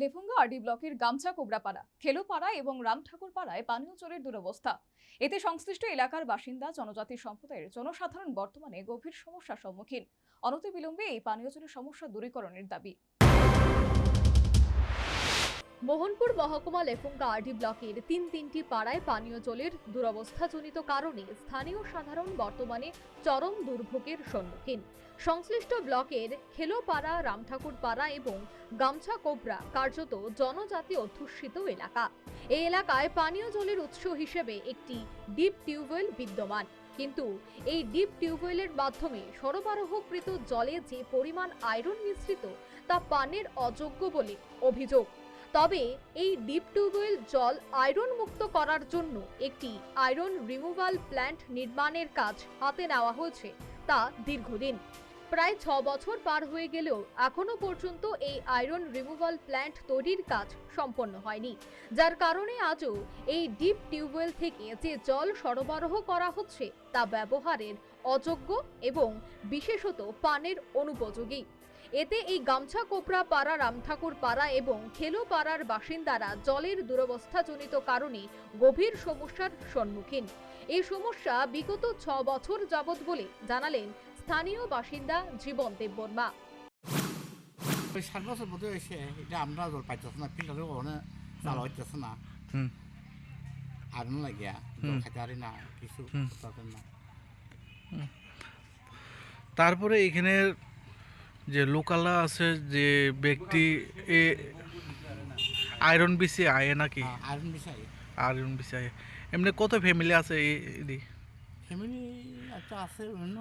Lefunga RD ব্লকের গামছা কোবরাপাড়া, খেলোপাড়া এবং রামঠাকুর পাড়ায় পানীয় জলের দুরবস্থা। এতে সংশ্লিষ্ট এলাকার বাসিন্দা জনজাতি সম্প্রদায়ের জনসাধারণ বর্তমানে গভীর সমস্যার সম্মুখীন। অনতিবিলম্বে এই পানীয় জলের সমস্যা দূরীকরণের দাবি। মোহনপুর মহকুমা লেফুঙ্গা আরডি ব্লকের তিন তিনটি পাড়ায় পানীয় জলের দুরবস্থাজনিত কারণে স্থানীয় সাধারণ বর্তমানে চরম দুর্ভোগের সম্মুখীন। সংশ্লিষ্ট ব্লকের খেলোপাড়া রামঠাকুর পাড়া এবং গামছা কোবরা কার্যত জনজাতি অধ্যুষিত এলাকা। এই এলাকায় পানীয় জলের উৎস হিসেবে একটি ডিপ টিউবওয়েল বিদ্যমান। কিন্তু এই ডিপ টিউবওয়েলের মাধ্যমে সরবরাহকৃত জলে যে পরিমাণ আয়রন মিশ্রিত তা পানের অযোগ্য বলে অভিযোগ। তবে এই ডিপ টিউবওয়েল জল আয়রন মুক্ত করার জন্য একটি আয়রন রিমুভাল প্ল্যান্ট নির্মাণের কাজ হাতে নেওয়া হয়েছে তা দীর্ঘদিন। প্রায় ছ বছর পার হয়ে গেলেও এখনও পর্যন্ত এই আয়রন রিমুভাল প্ল্যান্ট তৈরির কাজ সম্পন্ন হয়নি। যার কারণে আজও এই ডিপ টিউবওয়েল থেকে যে জল সরবরাহ করা হচ্ছে তা ব্যবহারের অযোগ্য এবং বিশেষত পানের অনুপযোগী। এতে এই গামছা কোপড়া পাড়া রামঠাকুর পাড়া এবং খেলো পাড়ার বাসিন্দারা জলের দুরবস্থাজনিত কারণে গভীর সমস্যার সম্মুখীন। এই সমস্যা বিগত ছ বছর যাবৎ বলে জানালেন স্থানীয় বাসিন্দা জীবন দেববর্মা। ওই ষাট বছর এটা আমরা জল পাইতেছে না ফিল্টারে ওখানে চালা হইতেছে না। আর না লাগিয়া খাইতে পারি না কিছু না। তারপরে এখানে যে লোকালা আছে যে ব্যক্তি এ আয়রন বিসি আয়ে নাকি? হ্যাঁ, আয়রন বিষয় আয়রন বিসি আয়ে এমনি কত ফ্যামিলি আছে এই? ফ্যামিলি একটা আছে অন্য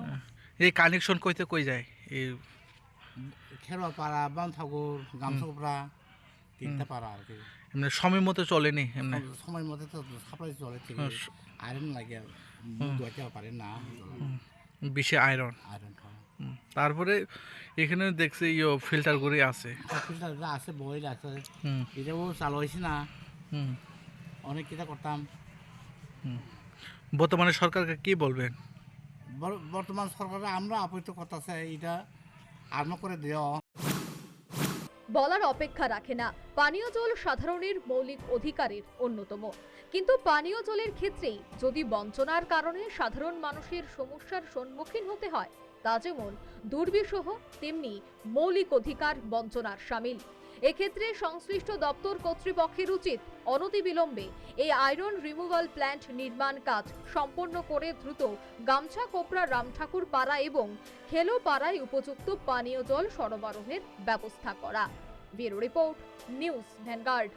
এই কানেকশন কইতে কই যায়? এই খেরোয়া পাড়া বাম ঠাকুর গামছকপড়া তিনটা পাড়া আর কি। এমনি সময় মতো চলেনি এমনি? সময় মধ্যে তো সাপ্লাই চলে ঠিক হ্যাঁ, আয়রন লাগিয়া মুখ ধোয়াতে পারে না। বেশি আয়রন আয়রন। তারপরে এখানে দেখছি ইয়ে ফিল্টার করে আছে। ফিল্টার আছে বই আছে হুম। এটাও চালু হয়েছে না। হুম। অনেক কিতা করতাম। বর্তমানে সরকারকে কি বলবেন? বর- বর্তমান সরকারে আমরা আপত্তি করতেছে এটা আরম্ভ করে দেওয়া বলার অপেক্ষা রাখে না। পানীয় জল সাধারণের মৌলিক অধিকারের অন্যতম। কিন্তু পানীয় জলের ক্ষেত্রেই যদি বঞ্চনার কারণে সাধারণ মানুষের সমস্যার সম্মুখীন হতে হয় তা যেমন দুর্বিষহ, তেমনি মৌলিক অধিকার বঞ্চনার সামিল। এক্ষেত্রে সংশ্লিষ্ট দপ্তর কর্তৃপক্ষের উচিত অনতিবিলম্বে এই আয়রন রিমুভাল প্ল্যান্ট নির্মাণ কাজ সম্পন্ন করে দ্রুত গামছা কোপড়া রামঠাকুর পাড়া এবং খেলো পাড়ায় উপযুক্ত পানীয় জল সরবরাহের ব্যবস্থা করা। Bureau report, news Vanguard.